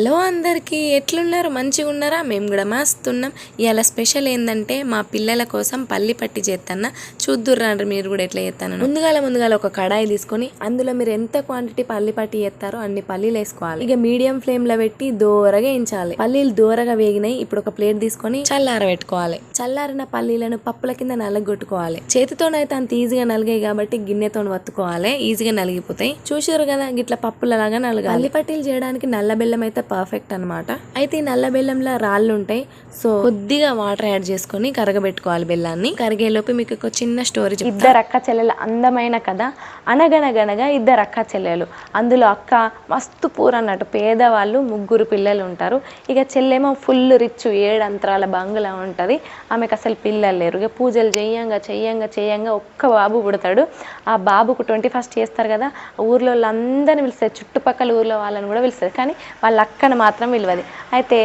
Hello అందరికీ ఎట్లున్నారు? మంచిగా ఉన్నారా మేము కూడా మస్తున్నాం. ఇవాళ స్పెషల్ ఏంటంటే మా పిల్లల కోసం పల్లి పట్టి చేస్తాన్న చూద్దుర్రాండ్రి మీరు కూడా ఎట్లా చేస్తాను ముందుగాల ముందుగాల ఒక కడాయి తీసుకొని అందులో మీరు ఎంత క్వాంటిటీ పల్లి పట్టి చేస్తారో అన్ని పల్లీలు వేసుకోవాలి. ఇక మీడియం ఫ్లేమ్లో పెట్టి దూరగా వేయించాలి. పల్లీలు దూరగా వేగినాయి ఇప్పుడు ఒక ప్లేట్ తీసుకొని చల్లార పెట్టుకోవాలి. చల్లారిన పల్లీలను పప్పుల కింద నలగొట్టుకోవాలి. చేతితోనైతే అంత ఈజీగా నలిగాయి కాబట్టి గిన్నెతో వత్తుకోవాలి. ఈజీగా నలిగిపోతాయి. చూసారు కదా గిట్ల పప్పులలాగా నలగాలి. పల్లి పట్టీలు చేయడానికి నల్ల బెల్లం అయితే పర్ఫెక్ట్ అన్నమాట. అయితే ఈ నల్ల బెల్లంలో రాళ్ళు ఉంటాయి. సో కొద్దిగా వాటర్ యాడ్ చేసుకొని కరగబెట్టుకోవాలి బెల్లాన్ని. కరిగేలోపు మీకు ఒక చిన్న స్టోరీ ఇద్దరు అక్క చెల్లెలు అందమైన కథ. అనగనగనగా ఇద్దరు అక్క చెల్లెలు. అందులో అక్క మస్తు పూర్ అన్నట్టు పేదవాళ్ళు ముగ్గురు పిల్లలు ఉంటారు. ఇక చెల్లెమో ఫుల్ రిచ్ ఏడు అంతరాల బంగ్లా ఉంటుంది. ఆమెకు అసలు పిల్లలు లేరు. ఇక పూజలు చేయంగా చెయ్యంగా చెయ్యంగా ఒక్క బాబు పుడతాడు. ఆ బాబుకు ట్వంటీ ఫస్ట్ చేస్తారు కదా. ఊర్లో వాళ్ళందరిని పిలుస్తారు. చుట్టుపక్కల ఊర్లో వాళ్ళని కూడా పిలుస్తారు. కానీ వాళ్ళ అక్కను మాత్రం విలువది. అయితే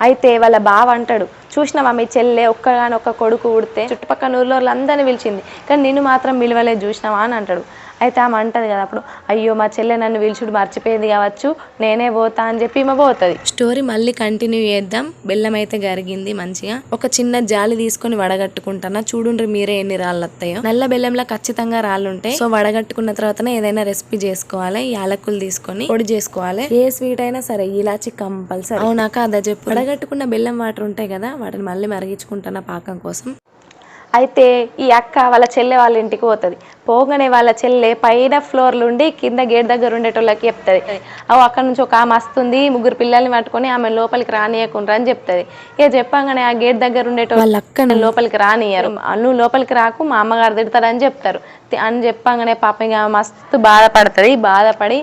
అయితే వాళ్ళ బావ అంటాడు చూసినావా మీ చెల్లె ఒక్కగానొక్క కొడుకు ఉడితే చుట్టుపక్కల ఊర్లో వాళ్ళందరినీ పిలిచింది. కానీ నిన్ను మాత్రం విలువలేదు చూసినావా? అని అంటాడు. అయితే ఆమె అంటది కదా అప్పుడు అయ్యో మా చెల్లె నన్ను పిలుచుడు మర్చిపోయింది కావచ్చు నేనే పోతా అని చెప్పి ఈమె పోతుంది. స్టోరీ మళ్ళీ కంటిన్యూ చేద్దాం. బెల్లం అయితే కరిగింది మంచిగా. ఒక చిన్న జాలి తీసుకొని వడగట్టుకుంటానా? చూడుండ్రి మీరే ఎన్ని రాళ్ళు వస్తాయో. నల్ల బెల్లంలో ఖచ్చితంగా రాళ్ళు ఉంటాయి సో వడగట్టుకున్న తర్వాతనే ఏదైనా రెసిపీ చేసుకోవాలి. యాలకులు తీసుకొని పొడి చేసుకోవాలి. ఏ స్వీట్ అయినా సరే ఇలాచి కంపల్సరీ. అవునా కాదా చెప్పు. వడగట్టుకున్న బెల్లం వాటర్ ఉంటాయి కదా వాటిని మళ్ళీ మరిగించుకుంటానా పాకం కోసం? అయితే ఈ అక్క వాళ్ళ చెల్లె వాళ్ళ ఇంటికి పోతుంది. పోగానే వాళ్ళ చెల్లె పైన ఫ్లోర్లు ఉండి కింద గేట్ దగ్గర ఉండేటోళ్ళకి చెప్తుంది. అవు అక్కడ నుంచి ఒక ఆమె వస్తుంది ముగ్గురు పిల్లల్ని పట్టుకొని ఆమె లోపలికి రానియకుండా అని చెప్తుంది. ఇక చెప్పంగానే ఆ గేట్ దగ్గర ఉండేటోళ్ళు అక్కను లోపలికి రానియరు నువ్వు లోపలికి రాకు మా అమ్మగారు తిడతారని చెప్తారు. అని చెప్పంగానే పాపం ఇక మస్తు బాధపడుతుంది. బాధపడి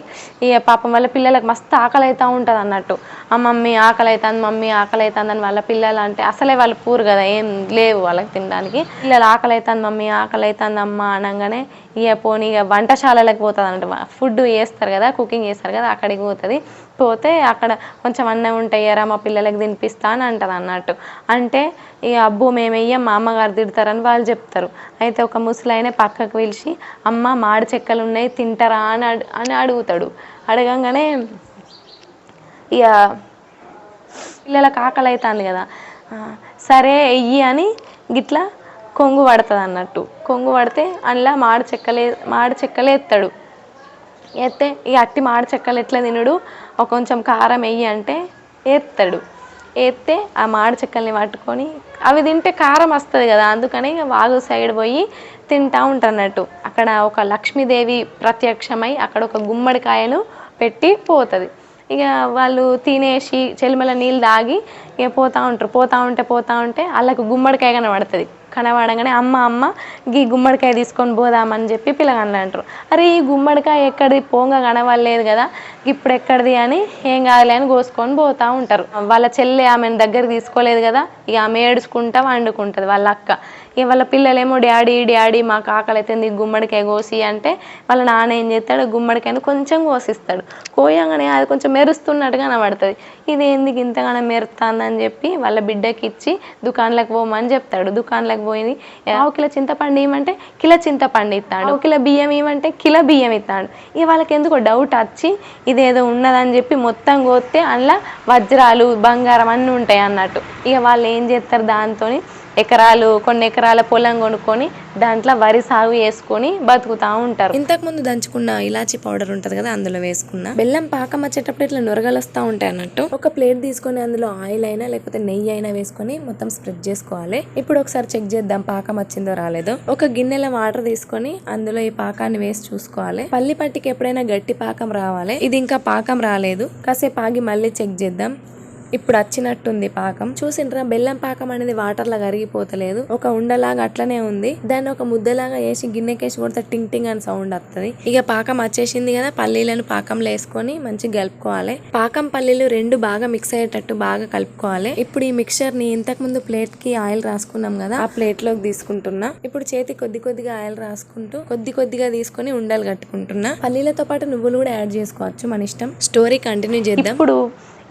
ఇక పాపం వాళ్ళ పిల్లలకు మస్తు ఆకలి అవుతూ ఉంటుంది అన్నట్టు. ఆ మమ్మీ ఆకలి అవుతుంది మమ్మీ ఆకలి అవుతుంది అని వాళ్ళ పిల్లలు అంటే అసలే వాళ్ళు పూరు కదా ఏం లేవు వాళ్ళకి తినడానికి. పిల్లలు ఆకలి అవుతుంది మమ్మీ ఆకలి అవుతుంది అమ్మ అనగానే ఇక పోనీ ఇక వంటశాలలకు పోతుంది అన్నట్టు ఫుడ్ చేస్తారు కదా కుకింగ్ చేస్తారు కదా అక్కడికి పోతుంది. పోతే అక్కడ కొంచెం అన్నం ఉంటాయారా మా పిల్లలకి తినిపిస్తా అని అంటుంది అన్నట్టు. అంటే ఇక అబ్బో మేము మా అమ్మగారు తిడతారని వాళ్ళు చెప్తారు. అయితే ఒక ముసలాయన పక్కకు పిలిచి అమ్మ మాడి చెక్కలు ఉన్నాయి తింటారా? అని అడు అని అడుగుతాడు. అడగంగానే ఇక పిల్లలకు ఆకలి అవుతుంది కదా. సరే వెయ్యి అని గిట్లా కొంగు పడుతుంది అన్నట్టు. కొంగు పడితే అందులో మాడి చెక్కలే మాడి చెక్కలే ఎత్తాడు. ఎత్తే ఈ అట్టి మాడి చెక్కలు ఎట్లా తినడు? ఒక కొంచెం కారం వెయ్యి అంటే ఎత్తాడు. ఎత్తే ఆ మాడి చెక్కల్ని పట్టుకొని అవి తింటే కారం వస్తుంది కదా అందుకని ఇక వాగు సైడ్ పోయి తింటా ఉంటానట్టు అక్కడ ఒక లక్ష్మీదేవి ప్రత్యక్షమై అక్కడ ఒక గుమ్మడికాయను పెట్టి పోతుంది. ఇక వాళ్ళు తినేసి చెలిమల నీళ్ళు తాగి ఇక పోతూ ఉంటారు. పోతూ ఉంటే పోతూ ఉంటే వాళ్ళకు గుమ్మడికాయ కనబడుతుంది. కనబడగానే అమ్మ అమ్మ ఈ గుమ్మడికాయ తీసుకొని పోదామని చెప్పి పిల్లగాళ్ళు అంటారు. అరే ఈ గుమ్మడికాయ ఎక్కడిది పోంగ కనబడలేదు కదా ఇప్పుడు ఎక్కడిది అని ఏం కాదులే అని కోసుకొని పోతా ఉంటారు. వాళ్ళ చెల్లె ఆమెను దగ్గర తీసుకోలేదు కదా ఇక ఆమె ఏడుచుకుంటా వండుకుంటుంది వాళ్ళ అక్క. ఇక వాళ్ళ పిల్లలేమో డాడీ డాడీ మాకు ఆకలి అవుతుంది గుమ్మడికాయ కోసి అంటే వాళ్ళ నాన్న ఏం చేస్తాడు గుమ్మడికాయను కొంచెం కోసిస్తాడు. కోయంగానే అది కొంచెం మెరుస్తున్నట్టుగా కనబడుతుంది. ఇది ఎందుకు ఇంతగానో మెరుస్తుందని చెప్పి వాళ్ళ బిడ్డకి ఇచ్చి దుకాణంలోకి పోమని చెప్తాడు. దుకాణంలోకి పోయి ఆవు కిలో చింతపండు ఇవ్వమంటే కిలో చింతపండు ఇస్తాడు. ఆవు కిలో బియ్యం ఇవ్వమంటే కిలో బియ్యం ఇస్తాడు. ఇక వాళ్ళకి ఎందుకో డౌట్ వచ్చి ఇదేదో ఉన్నదని చెప్పి మొత్తం కోస్తే అందులో వజ్రాలు బంగారం అన్నీ ఉంటాయి అన్నట్టు. ఇక వాళ్ళు ఏం చేస్తారు దాంతోని? ఎకరాలు కొన్ని ఎకరాల పొలం కొనుక్కొని దాంట్లో వరి సాగు చేసుకొని బతుకుతా ఉంటారు. ఇంతకు ముందు దంచుకున్న ఇలాచి పౌడర్ ఉంటది కదా అందులో వేసుకున్న. బెల్లం పాకం వచ్చేటప్పుడు ఇట్లా నొరగలు వస్తూ ఉంటాయి అన్నట్టు. ఒక ప్లేట్ తీసుకొని అందులో ఆయిల్ అయినా లేకపోతే నెయ్యి అయినా వేసుకొని మొత్తం స్ప్రెడ్ చేసుకోవాలి. ఇప్పుడు ఒకసారి చెక్ చేద్దాం పాకం వచ్చిందో రాలేదో. ఒక గిన్నెలో వాటర్ తీసుకొని అందులో ఈ పాకాన్ని వేసి చూసుకోవాలి. పల్లి పట్టికి ఎప్పుడైనా గట్టి పాకం రావాలి. ఇది ఇంకా పాకం రాలేదు. కాసేపు ఆగి మళ్ళీ చెక్ చేద్దాం. ఇప్పుడు వచ్చినట్టుంది పాకం. చూసిండ్రా బెల్లం పాకం అనేది వాటర్ లా కరిగిపోతలేదు. ఒక ఉండలాగా అట్లనే ఉంది. దాన్ని ఒక ముద్దలాగా వేసి గిన్నెకేసి కొడితే టింగ్ టింగ్ అని సౌండ్ వస్తుంది ఇక పాకం వచ్చేసింది కదా పల్లీలను పాకంలో వేసుకొని మంచిగా కలుపుకోవాలి. పాకం పల్లీలు రెండు బాగా మిక్స్ అయ్యేటట్టు బాగా కలుపుకోవాలి. ఇప్పుడు ఈ మిక్చర్ని ఇంతకు ముందు ప్లేట్కి ఆయిల్ రాసుకున్నాం కదా ఆ ప్లేట్లోకి తీసుకుంటున్నా. ఇప్పుడు చేతి కొద్ది కొద్దిగా ఆయిల్ రాసుకుంటూ కొద్ది కొద్దిగా తీసుకొని ఉండలు కట్టుకుంటున్నా. పల్లీలతో పాటు నువ్వులు కూడా యాడ్ చేసుకోవచ్చు మన ఇష్టం. స్టోరీ కంటిన్యూ చేద్దాం. ఇప్పుడు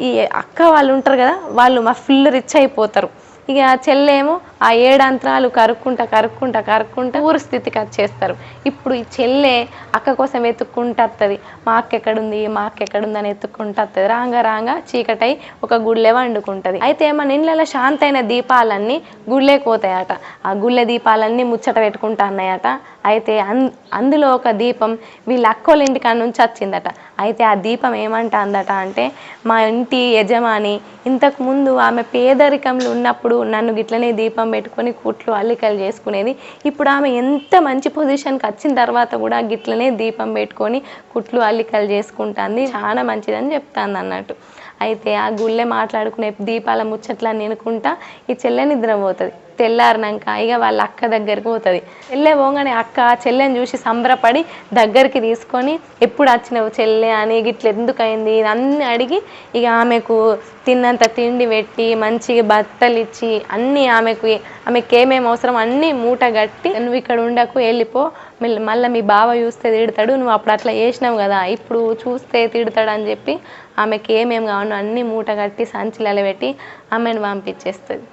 ఈ అక్క వాళ్ళు ఉంటారు కదా వాళ్ళు మా ఫుల్ రిచ్ అయిపోతారు. ఇక చెల్లెమో ఆ ఏడంత్రాలు కరుక్కుంటా కరుక్కుంటా కరుక్కుంటా ఊరు స్థితికి వచ్చేస్తారు ఇప్పుడు ఈ చెల్లె అక్క కోసం వెతుక్కుంటా వస్తుంది మా అక్క ఎక్కడుంది మా అక్క ఎక్కడుంది అని ఎత్తుక్కుంటా వస్తుంది రాంగా రాంగా చీకటై ఒక గుళ్ళె వండుకుంటుంది. అయితే మన ఇళ్ళలో శాంతైన దీపాలన్నీ గుళ్ళే పోతాయట ఆ గుళ్ళె దీపాలన్నీ ముచ్చట పెట్టుకుంటా అన్నాయట. అయితే అన్ అందులో ఒక దీపం వీళ్ళ అక్కోళ్ళ ఇంటికాడ నుంచి వచ్చిందట. అయితే ఆ దీపం ఏమంటాందట అంటే మా ఇంటి యజమాని ఇంతకు ముందు ఆమె పేదరికంలో ఉన్నప్పుడు నన్ను గిట్లనే దీపం పెట్టుకొని కుట్లు అల్లికలు చేసుకునేది. ఇప్పుడు ఆమె ఎంత మంచి పొజిషన్కి వచ్చిన తర్వాత కూడా గిట్లనే దీపం పెట్టుకొని కుట్లు అల్లికలు చేసుకుంటుంది. చాలా మంచిదని చెప్తాంది అన్నట్టు. అయితే ఆ గుళ్ళె మాట్లాడుకునే దీపాల ముచ్చట్లని ఎనుకుంటా ఈ చెల్లె నిద్రపోతుంది. తెల్లారినాక ఇక వాళ్ళ అక్క దగ్గరికి పోతుంది. చెల్లె పోగానే అక్క చెల్లెని చూసి సంబరపడి దగ్గరికి తీసుకొని ఎప్పుడు వచ్చినావు చెల్లె అని గిట్ల ఎందుకు అయింది అన్నీ అడిగి ఇక ఆమెకు తిన్నంత తిండి పెట్టి మంచిగా బట్టలు ఇచ్చి అన్నీ ఆమెకు ఆమెకి ఏమేమి అవసరం అన్నీ మూట కట్టి నువ్వు ఇక్కడ ఉండకు వెళ్ళిపో. మళ్ళీ మళ్ళీ మీ బావ చూస్తే తిడతాడు నువ్వు అప్పుడు అట్లా చేసినావు కదా ఇప్పుడు చూస్తే తిడతాడు అని చెప్పి ఆమెకి ఏమేమి కావాలో అన్నీ మూట కట్టి సంచిలలో పెట్టి ఆమెను పంపించేస్తుంది.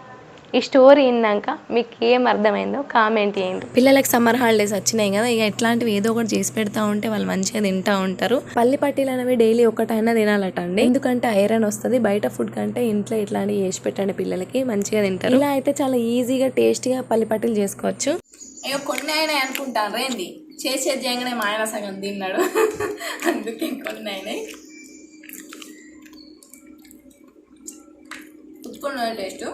ఈ స్టోరీ విన్నాక మీకు ఏం అర్థమైందో కామెంట్ చేయండి. పిల్లలకి సమ్మర్ హాలిడేస్ వచ్చినాయి కదా ఇక ఇట్లాంటివి ఏదో ఒకటి చేసి పెడతా ఉంటే వాళ్ళు మంచిగా తింటా ఉంటారు. పల్లి పట్టీలు అనేవి డైలీ ఒకటైనా తినాలట అండి ఎందుకంటే ఐరన్ వస్తుంది బయట ఫుడ్ కంటే ఇంట్లో ఇట్లాంటివి చేసి పెట్టండి పిల్లలకి మంచిగా తింటారు. ఇలా అయితే చాలా ఈజీగా టేస్టీగా పల్లి పట్టీలు చేసుకోవచ్చు. అయ్యో కొన్ని అయినాయి అనుకుంటాను ఏంది? చేసేది చేయగానే మా ఆయన సగం తిన్నాడు. అందుకే కొన్ని అయినాయి. ఉప్పుకున్న టేస్ట్.